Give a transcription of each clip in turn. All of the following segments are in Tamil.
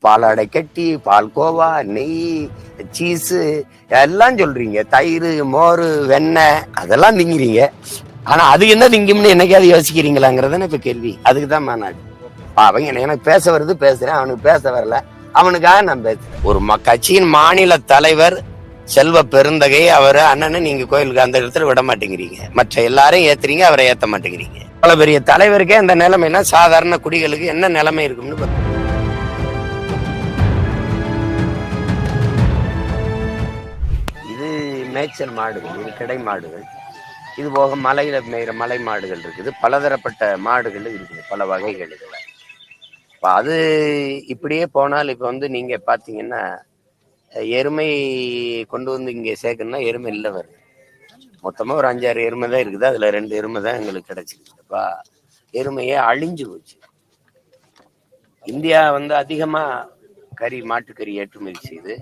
பாலாடை கட்டி பால்கோவா நெய் சீஸு எல்லாம் சொல்றீங்க. தயிர் மோர் வெண்ணெய் அதெல்லாம் திங்கிறீங்க ஆனா அது என்ன திங்கும்னு என்னைக்காவது யோசிக்கிறீங்களாங்கிறதான இப்ப கேள்வி. அதுக்கு தான் மாநாடு அவங்க எனக்கு பேச வருது பேசுறேன். அவனுக்கு பேச வரல. அவனுக்காக நான் பேசுறேன். ஒரு ம- கட்சியின் மாநில தலைவர் செல்வ பெருந்தகை அவர் அண்ணனை நீங்க கோயிலுக்கு அந்த இடத்துல விட மாட்டேங்கிறீங்க. மற்ற எல்லாரையும் ஏத்துறீங்க அவரை ஏத்த மாட்டேங்கிறீங்க. பல பெரிய தலைவருக்கே அந்த நிலைமைனா சாதாரண குடிகளுக்கு என்ன நிலைமை இருக்கும்னு மேய்ச்சல் மாடுகள் இது கிடை மாடுகள். இது போக மலையில மேய்கிற மலை மாடுகள் இருக்குது. பலதரப்பட்ட மாடுகள் இருக்குது பல வகைகள் இதில். இப்போ அது இப்படியே போனால் இப்போ வந்து நீங்க பார்த்தீங்கன்னா எருமை கொண்டு வந்து இங்கே சேர்க்கணும்னா எருமை இல்லை வருது மொத்தமா ஒரு அஞ்சாறு எருமை தான் இருக்குது. அதுல ரெண்டு எருமை தான் எங்களுக்கு கிடைச்சிருக்குப்பா எருமையே அழிஞ்சு போச்சு. இந்தியா வந்து அதிகமா கறி மாட்டுக்கறி ஏற்றுமதி செய்யுது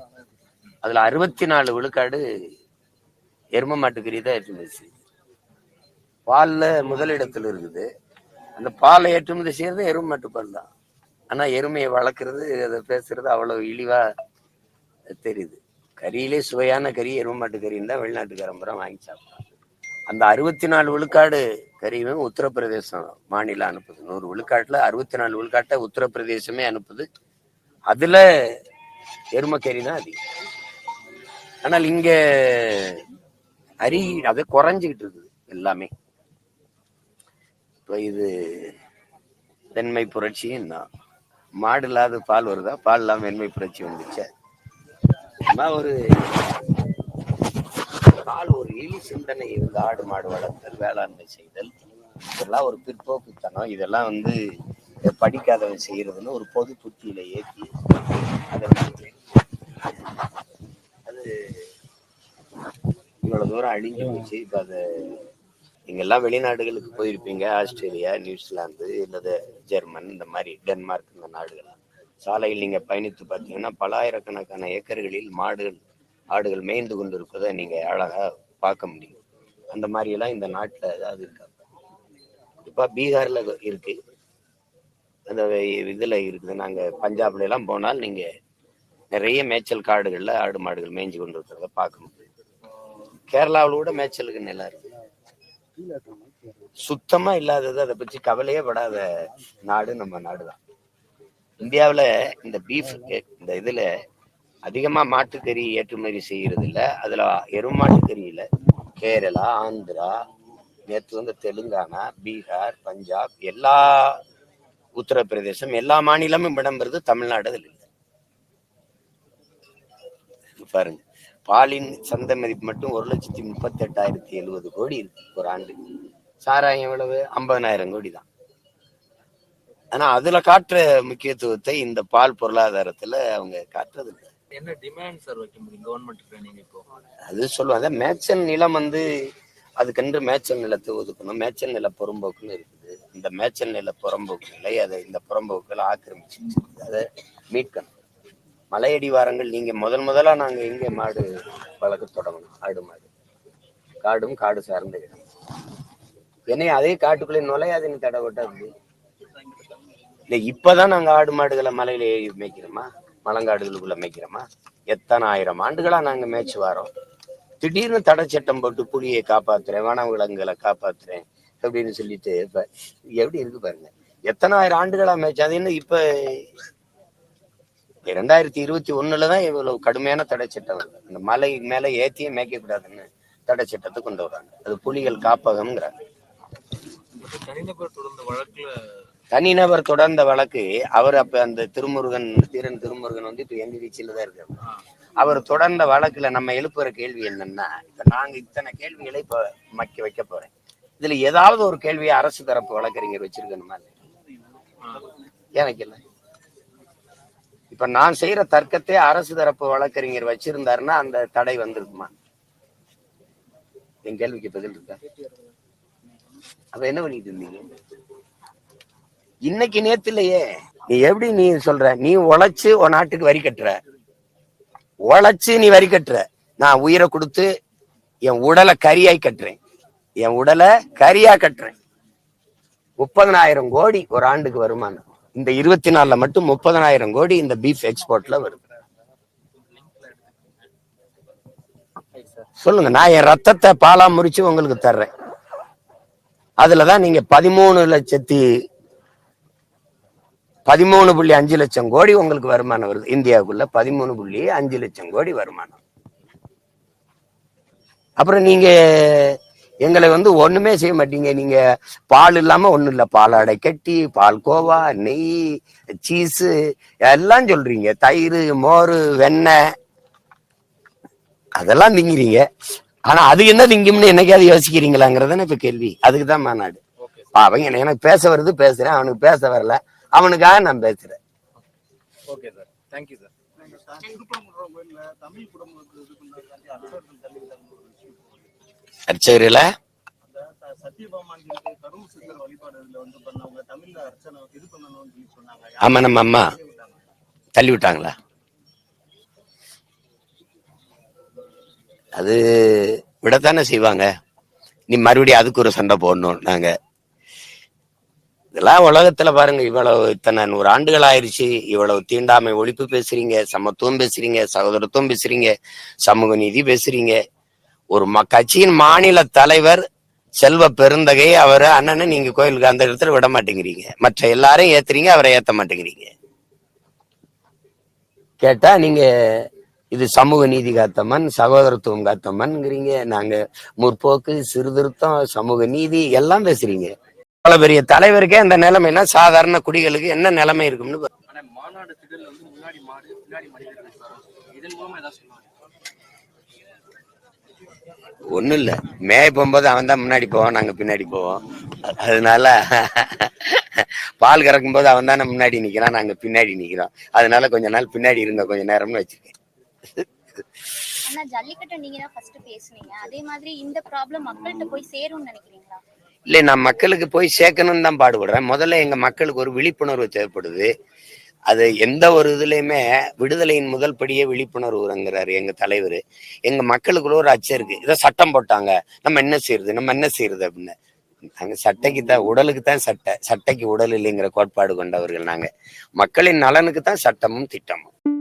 அதுல அறுபத்தி நாலு விழுக்காடு எரும மாட்டுக்கறி தான் ஏற்றுமதி செய்யுது பால்ல முதலிடத்தில் இருக்குது. அந்த பாலை ஏற்றுமதி செய்யறது எருமை மாட்டுப்பால் தான். ஆனா எருமையை வளர்க்குறது அதை பேசுறது அவ்வளவு இழிவா தெரியுது. கறியிலே சுவையான கறி எரும மாட்டுக்கறின்னு தான் வெளிநாட்டுக்காரன் பூரா வாங்கி சாப்பிட்டான். அந்த அறுபத்தி நாலு விழுக்காடு கறியும் உத்தரப்பிரதேசம். மாநிலம் அனுப்புது. நூறு விழுக்காட்டில் அறுபத்தி நாலு விழுக்காட்டை உத்தரப்பிரதேசமே அனுப்புது. அதில் எருமக்கறி கறி தான் அதிகம். ஆனால் இங்க அரி அது குறைஞ்சிக்கிட்டு இருக்குது எல்லாமே. இப்போ இது வெண்மை புரட்சியும் தான் மாடு இல்லாத பால் வருதா? பால் இல்லாம வெண்மை புரட்சி வந்துச்சு? சும்மா ஒரு பால் ஒரு எலி சிந்தனை இருந்து ஆடு மாடு வளர்த்தல் வேளாண்மை செய்தல் இதெல்லாம் ஒரு பிற்போக்குத்தனம். இதெல்லாம் வந்து படிக்காதவன் செய்யறதுன்னு ஒரு பொது புத்தியில ஏற்றி அதை அது இவ்வளவு தூரம் அழிஞ்சு போச்சு. இப்ப அதை நீங்க எல்லாம் வெளிநாடுகளுக்கு போயிருப்பீங்க. ஆஸ்திரேலியா நியூசிலாந்து இல்லது ஜெர்மன் இந்த மாதிரி டென்மார்க் இந்த நாடுகள். சாலையில் நீங்க பயணித்து பார்த்தீங்கன்னா பலாயிரக்கணக்கான ஏக்கர்களில் மாடுகள் ஆடுகள் மேய்ந்து கொண்டு இருப்பதை நீங்க அழகா பார்க்க முடியும். அந்த மாதிரி எல்லாம் இந்த நாட்டுல ஏதாவது இருக்கா? இப்ப பீகார்ல இருக்கு. அந்த இதுல இருக்குது. நாங்க பஞ்சாப்ல எல்லாம் போனால் நீங்க நிறைய மேய்ச்சல் காடுகள்ல ஆடு மாடுகள் மேய்ஞ்சு கொண்டு இருக்கிறத பார்க்க முடியும். கேரளாவில் கூட மேய்ச்சலுக்கு நிலம் இருக்கு. சுத்தமா இல்லாதது அதை பத்தி கவலையே படாத நாடு நம்ம நாடுதான். இந்தியாவில் இந்த பீஃப் இந்த இதுல அதிகமா மாட்டுக்கறி ஏற்றுமதி செய்யறது இல்ல. அதுல எருமாட்டுக்கறி இல்ல. கேரளா ஆந்திரா நேற்று வந்து தெலுங்கானா பீகார் பஞ்சாப் எல்லா உத்தரப்பிரதேசம் எல்லா மாநிலமும் இடம்பெறுது தமிழ்நாடு அதில் இல்லை. பாருங்க. பாலின் சந்தை மதிப்பு மட்டும் ஒரு லட்சத்தி முப்பத்தி எட்டாயிரத்தி எழுபது கோடி இருக்கு ஒரு ஆண்டு. சாராயம் எவ்வளவு? ஐம்பதனாயிரம் கோடி தான். ஆனா அதுல காட்டுற முக்கியத்துவத்தை இந்த பால் பொருளாதாரத்துல அவங்க காட்டுறது இல்லை என்ன டிமாண்ட் சார் வைக்க முடியும்? கவர்மெண்ட்டுக்கு நீங்க இப்போ? அது சொல்லுவாங்க. மேய்ச்சல் நிலம் வந்து அதுக்கென்று மேய்ச்சல் நிலத்தை ஒதுக்கணும். மேய்ச்சல் நில புறம்போக்குன்னு இருக்குது. இந்த மேய்ச்சல் நில புறம்போக்கு நிலை அதை இந்த புறம்போக்குகள் ஆக்கிரமிச்சு. அதை மீட்கணும். மலையடிவாரங்கள் நீங்க முதல் முதலா நாங்க எங்க மாடு வளர்க்க தொடங்கணும்? ஆடு மாடு. காடும் காடு சார்ந்த இடம். என்னைய அதே காட்டுக்குள்ளே நுழையாதுன்னு தடை விட்டா இப்பதான் நாங்க ஆடு மாடுகளை மலையில ஏறி மேய்க்கிறோமா? மலங்காடுகளுக்குள்ள மேய்க்கிறோமா? எத்தனை ஆயிரம் ஆண்டுகளா நாங்க மேய்ச்சி வரோம்? திடீர்னு தடை சட்டம் போட்டு புலியை காப்பாத்துறேன் வன விலங்குகளை காப்பாத்துறேன் அப்படின்னு சொல்லிட்டு இப்ப எப்படி இருக்கு பாருங்க. எத்தனை ஆயிரம் ஆண்டுகளா மேய்ச்சா அது இன்னும் இப்ப இரண்டாயிரத்தி இருபத்தி ஒண்ணுலதான் இவ்வளவு கடுமையான தடை சட்டம் அந்த மலை மேல ஏத்தியே மேய்க்க கூடாதுன்னு தடை சட்டத்தை கொண்டு வராங்க. அது புலிகள் காப்பகம்ங்கிறாங்க. தனிநபர் தொடர்ந்த வழக்கு அவர் அப்ப அந்த திருமுருகன் தீரன் திருமுருகன் வந்து இப்ப எங்க வீச்சில தான் இருக்காரு. அவர் தொடர்ந்த வழக்குல நம்ம எழுப்புற கேள்வி என்னன்னா இப்ப நாங்க இத்தனை கேள்விகளை இப்ப மக்கி வைக்க போறேன். இதுல ஏதாவது ஒரு கேள்வியை அரசு தரப்பு வழக்கறிஞர் வச்சிருக்கணுமா. எனக்கு இல்லை. இப்ப நான் செய்யற தர்க்கத்தை அரசு தரப்பு வழக்கறிஞர் வச்சிருந்தாருன்னா அந்த தடை வந்திருக்குமா? என் கேள்விக்கு பதில் இருக்கா? அப்ப என்ன பண்ணிட்டு இருந்தீங்க? இன்னைக்கு நேத்து இல்லையே நீ எப்படி நீ சொல்ற? நீ உழைச்சு உன் நாட்டுக்கு வரி கட்டுற. உழைச்சு நீ வரி கட்டுற. நான் உயிரை கொடுத்து என் உடலை கரியாய் கட்டுறேன். என் உடலை கரியா கட்டுறேன். முப்பதனாயிரம் கோடி ஒரு ஆண்டுக்கு வருமானம். இந்த இருபத்தி நாலுல மட்டும் முப்பதனாயிரம் கோடி இந்த பீஃப் எக்ஸ்போர்ட்ல வருது. சொல்லுங்க நான் என் ரத்தத்தை பாலா முறிச்சு உங்களுக்கு தர்றேன். அதுலதான் நீங்க பதிமூணு லட்சத்தி பதிமூணு புள்ளி அஞ்சு லட்சம் கோடி உங்களுக்கு வருமானம் வருது. இந்தியாவுக்குள்ள பதிமூணு புள்ளி அஞ்சு லட்சம் கோடி வருமானம். அப்புறம் நீங்க எங்களை வந்து ஒண்ணுமே செய்ய மாட்டீங்க. நீங்க பால் இல்லாம ஒண்ணும் இல்ல. பாலாடை கட்டி பால் கோவா நெய் சீஸு எல்லாம் சொல்றீங்க. தயிர் மோர் வெண்ணெய். அதெல்லாம் திங்கிறீங்க ஆனா அது என்ன திங்கும்னு என்னைக்காவது யோசிக்கிறீங்களாங்கிறதானே இப்ப கேள்வி. அதுக்கு தான் மாநாடு ஓகே அவங்க என்ன- எனக்கு பேச வருது பேசுறேன். அவனுக்கு பேச வரல. அவனுக்காக நான் பேசுறேன். ஓகே சார் தேங்க்யூ தமிழ் குடும்பத்துக்கு அர்ச்சகரில ஆமா நம்ம அம்மா தள்ளி விட்டாங்களா அது விடத்தானே செய்வாங்க. நீ மறுபடியும் அதுக்கு ஒரு சண்டை போடணும் நாங்க இதெல்லாம் உலகத்துல பாருங்க இவ்வளவு இத்தனை நூறு ஆண்டுகள் ஆயிருச்சு. இவ்வளவு தீண்டாமை ஒழிப்பு பேசுறீங்க சமத்துவம் பேசுறீங்க சகோதரத்துவம் பேசுறீங்க சமூக நீதி பேசுறீங்க. ஒரு ம கட்சியின் மாநில தலைவர் செல்வ பெருந்தகை அவர் அண்ணனை நீங்க கோயிலுக்கு அந்த இடத்துல விட மாட்டேங்கிறீங்க. மற்ற எல்லாரையும் ஏத்துறீங்க அவரை ஏத்த மாட்டேங்கிறீங்க. கேட்டா நீங்க இது சமூக நீதி காத்தம்மன் சகோதரத்துவம் காத்தம்மன்ங்கிறீங்க. நாங்க முற்போக்கு சீர்திருத்தம் சமூக நீதி எல்லாம் பேசுறீங்க. அவ்வளவு பெரிய தலைவருக்கே அந்த நிலைமைனா சாதாரண குடிகளுக்கு என்ன நிலைமை இருக்கும்னு மாநாடு திடல் வந்து முன்னாடி மாடு பின்னாடி மனிதர்கள் சார் இதன் மூலமா ஏதாவது சொல்லுவாங்க ஒண்ணும் இல்ல. மேய போகும்போது அவன் தான் முன்னாடி போவான் நாங்க பின்னாடி போவோம். அதனால பால் கறக்கும் போது அவன் தானே முன்னாடி நிக்கிறான் நாங்க பின்னாடி நிக்கிறோம். அதனால கொஞ்ச நாள் பின்னாடி இருங்க கொஞ்ச நேரம்னு வச்சிருக்கேன் ஆனா ஜல்லிக்கட்டை நீங்க தான் ஃபர்ஸ்ட் பேசுனீங்க. அதே மாதிரி இந்த ப்ராப்ளம் மக்கள்கிட்ட போய் சேரும்னு நினைக்கிறீங்களா? இல்லை நான் மக்களுக்கு போய் சேர்க்கணும்னு தான் பாடுபடுறேன். முதல்ல எங்க மக்களுக்கு ஒரு விழிப்புணர்வு தேவைப்படுது. அது எந்த ஒரு இதுலயுமே விடுதலையின் முதல் படியே விழிப்புணர்வுங்கிறாரு எங்க தலைவர். எங்க மக்களுக்குள்ள ஒரு அச்சம் இருக்கு. இதை சட்டம் போட்டாங்க. நம்ம என்ன செய்யறது? நம்ம என்ன செய்யறது அப்படின்னு. நாங்க சட்டைக்கு தான் உடலுக்கு தான் சட்டை. சட்டைக்கு உடல் இல்லைங்கிற கோட்பாடு கொண்டவர்கள் நாங்க. மக்களின் நலனுக்கு தான் சட்டமும் திட்டமும்.